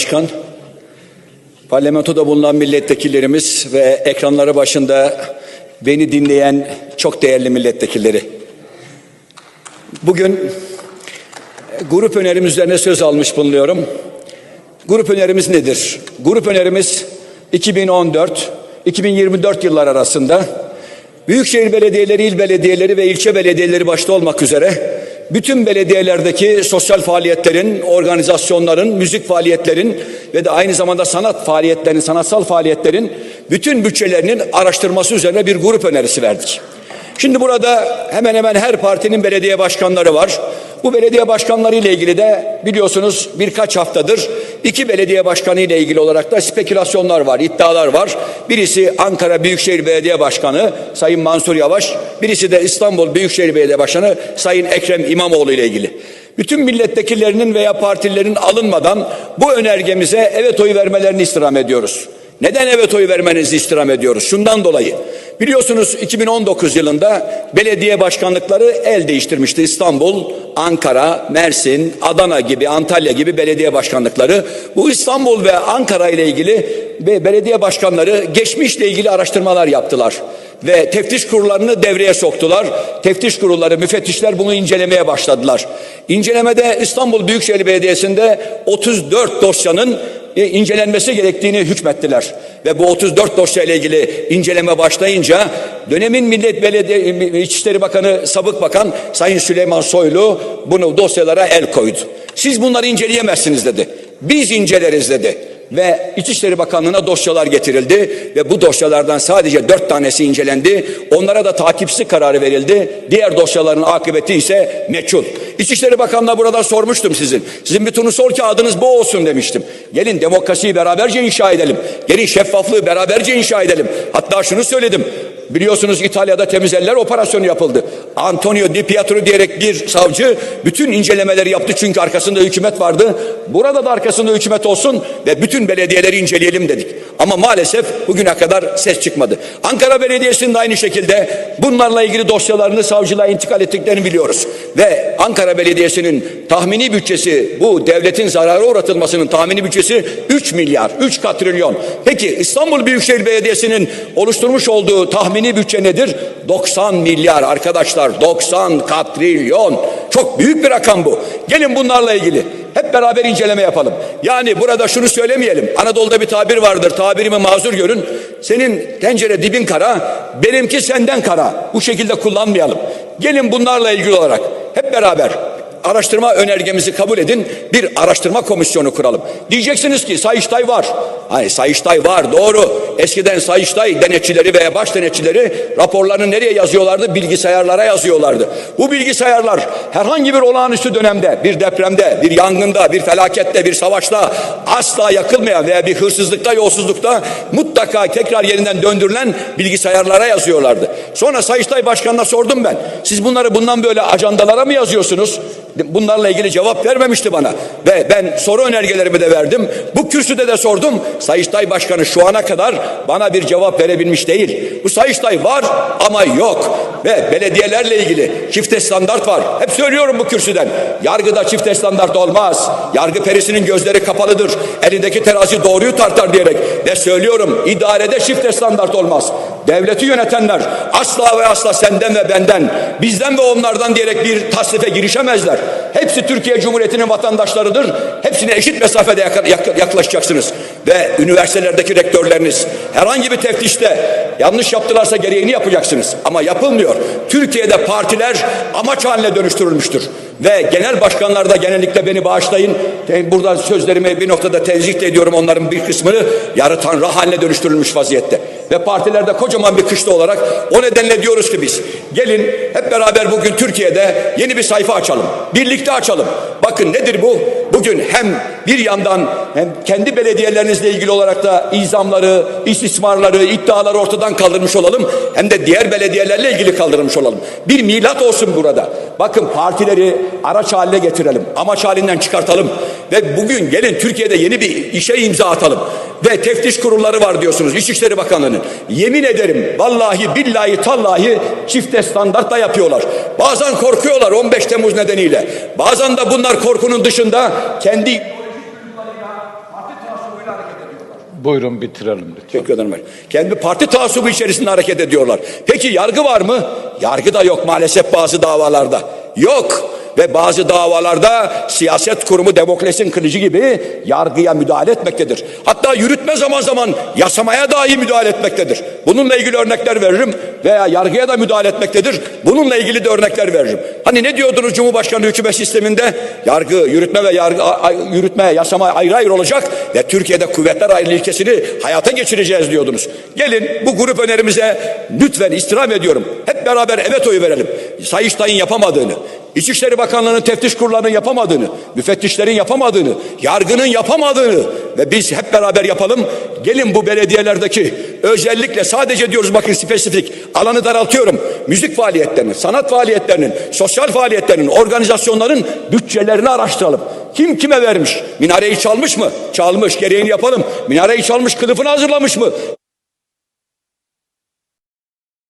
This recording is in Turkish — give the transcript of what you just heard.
Başkan, parlamentoda bulunan milletvekillerimiz ve ekranları başında beni dinleyen çok değerli milletvekilleri. Bugün grup önerimiz üzerine söz almış bulunuyorum. Grup önerimiz nedir? Grup önerimiz 2014-2024 yıllar arasında Büyükşehir belediyeleri, il belediyeleri ve ilçe belediyeleri başta olmak üzere bütün belediyelerdeki sosyal faaliyetlerin, organizasyonların, müzik faaliyetlerin ve de aynı zamanda sanat faaliyetlerinin, sanatsal faaliyetlerin bütün bütçelerinin araştırması üzerine bir grup önerisi verdik. Şimdi burada hemen hemen her partinin belediye başkanları var. Bu belediye başkanları ile ilgili de biliyorsunuz birkaç haftadır iki belediye başkanı ile ilgili olarak da spekülasyonlar var, iddialar var. Birisi Ankara Büyükşehir Belediye Başkanı Sayın Mansur Yavaş, birisi de İstanbul Büyükşehir Belediye Başkanı Sayın Ekrem İmamoğlu ile ilgili. Bütün milletvekillerinin veya partilerin alınmadan bu önergemize evet oyu vermelerini istirham ediyoruz. Neden evet oyu vermenizi istirham ediyoruz? Şundan dolayı. Biliyorsunuz 2019 yılında belediye başkanlıkları el değiştirmişti. İstanbul, Ankara, Mersin, Adana gibi, Antalya gibi belediye başkanlıkları. Bu İstanbul ve Ankara ile ilgili ve belediye başkanları geçmişle ilgili araştırmalar yaptılar. Ve teftiş kurullarını devreye soktular. Teftiş kurulları, müfettişler bunu incelemeye başladılar. İncelemede İstanbul Büyükşehir Belediyesi'nde 34 dosyanın incelenmesi gerektiğini hükmettiler. Ve bu 34 dosya ile ilgili inceleme başlayınca dönemin Millet Belediye İçişleri Bakanı Sabık Bakan Sayın Süleyman Soylu bunu dosyalara el koydu. Siz bunları inceleyemezsiniz dedi. Biz inceleriz dedi ve İçişleri Bakanlığı'na dosyalar getirildi ve bu dosyalardan sadece dört tanesi incelendi. Onlara da takipsi kararı verildi. Diğer dosyaların akıbeti ise meçhul. İçişleri Bakanlığı'na burada sormuştum sizin. Sizin bir turnusol kağıdınız bu olsun demiştim. Gelin demokrasiyi beraberce inşa edelim. Gelin şeffaflığı beraberce inşa edelim. Hatta şunu söyledim. Biliyorsunuz İtalya'da temiz eller operasyonu yapıldı. Antonio Di Pietro diyerek bir savcı bütün incelemeleri yaptı çünkü arkasında hükümet vardı. Burada da arkasında hükümet olsun ve bütün belediyeleri inceleyelim dedik. Ama maalesef bugüne kadar ses çıkmadı. Ankara Belediyesi'nin de aynı şekilde bunlarla ilgili dosyalarını savcılığa intikal ettiklerini biliyoruz. Ve Ankara Belediyesi'nin tahmini bütçesi bu devletin zarara uğratılmasının tahmini bütçesi 3 milyar, 3 katrilyon. Peki İstanbul Büyükşehir Belediyesi'nin oluşturmuş olduğu tahmini bütçe nedir? 90 milyar arkadaşlar 90 katrilyon. Çok büyük bir rakam bu. Gelin bunlarla ilgili hep beraber inceleme yapalım. Yani burada şunu söylemeyelim. Anadolu'da bir tabir vardır. Tabirimi mazur görün. Senin tencere dibin kara, benimki senden kara. Bu şekilde kullanmayalım. Gelin bunlarla ilgili olarak hep beraber araştırma önergemizi kabul edin. Bir araştırma komisyonu kuralım. Diyeceksiniz ki Sayıştay var. Hayır Sayıştay var doğru. Eskiden Sayıştay denetçileri veya baş denetçileri raporlarını nereye yazıyorlardı? Bilgisayarlara yazıyorlardı. Bu bilgisayarlar herhangi bir olağanüstü dönemde, bir depremde, bir yangında, bir felakette, bir savaşta asla yakılmayan veya bir hırsızlıkta, yolsuzlukta mutlaka tekrar yerinden döndürülen bilgisayarlara yazıyorlardı. Sonra Sayıştay Başkanı'na sordum ben. Siz bunları bundan böyle ajandalara mı yazıyorsunuz? Bunlarla ilgili cevap vermemişti bana. Ve ben soru önergelerimi de verdim. Bu kürsüde de sordum. Sayıştay Başkanı şu ana kadar bana bir cevap verebilmiş değil. Bu Sayıştay var ama yok. Ve belediyelerle ilgili çifte standart var. Hep söylüyorum bu kürsüden. Yargıda çifte standart olmaz. Yargı perisinin gözleri kapalıdır. Elindeki terazi doğruyu tartar diyerek. Ve söylüyorum idarede çifte standart olmaz. Devleti yönetenler asla ve asla senden ve benden, bizden ve onlardan diyerek bir tasnife girişemezler. Hepsi Türkiye Cumhuriyeti'nin vatandaşlarıdır. Hepsine eşit mesafede yaklaşacaksınız. Ve üniversitelerdeki rektörleriniz herhangi bir teftişte yanlış yaptılarsa gereğini yapacaksınız. Ama yapılmıyor. Türkiye'de partiler amaç haline dönüştürülmüştür. Ve genel başkanlar da genellikle beni bağışlayın. Burada sözlerimi bir noktada tenzih ediyorum onların bir kısmını yarı tanrı haline dönüştürülmüş vaziyette. Ve partilerde kocaman bir kışta olarak o nedenle diyoruz ki biz gelin hep beraber bugün Türkiye'de yeni bir sayfa açalım. Birlikte açalım. Bakın nedir bu? Bugün hem bir yandan hem kendi belediyelerinizle ilgili olarak da izamları, istismarları, iddiaları ortadan kaldırmış olalım. Hem de diğer belediyelerle ilgili kaldırmış olalım. Bir milat olsun burada. Bakın partileri araç haline getirelim. Amaç halinden çıkartalım. Ve bugün gelin Türkiye'de yeni bir işe imza atalım. Ve teftiş kurulları var diyorsunuz İçişleri Bakanlığı'nın. Yemin ederim vallahi billahi tallahi çifte standartla yapıyorlar. Bazen korkuyorlar 15 Temmuz nedeniyle. Bazen de bunlar korkunun dışında kendi Buyurun bitirelim lütfen. Teşekkür ederim. Kendi parti taassubu içerisinde hareket ediyorlar. Peki yargı var mı? Yargı da yok maalesef bazı davalarda. Yok. Ve bazı davalarda siyaset kurumu Demokles'in kılıcı gibi yargıya müdahale etmektedir. Hatta yürütme zaman zaman yasamaya dahi müdahale etmektedir. Bununla ilgili örnekler veririm veya yargıya da müdahale etmektedir. Bununla ilgili de örnekler veririm. Hani ne diyordunuz Cumhurbaşkanı hükümet sisteminde? Yargı, yürütme ve yargı, yürütme, yasama ayrı ayrı olacak ve Türkiye'de kuvvetler ayrılığı ilkesini hayata geçireceğiz diyordunuz. Gelin bu grup önerimize lütfen istirham ediyorum. Hep beraber evet oyu verelim. Sayıştay'ın yapamadığını, İçişleri Bakanlığı'nın teftiş kurullarının yapamadığını, müfettişlerin yapamadığını, yargının yapamadığını ve biz hep beraber yapalım. Gelin bu belediyelerdeki özellikle sadece diyoruz bakın spesifik alanı daraltıyorum. Müzik faaliyetlerinin, sanat faaliyetlerinin, sosyal faaliyetlerinin, organizasyonların bütçelerini araştıralım. Kim kime vermiş? Minareyi çalmış mı? Çalmış. Gereğini yapalım. Minareyi çalmış kılıfını hazırlamış mı?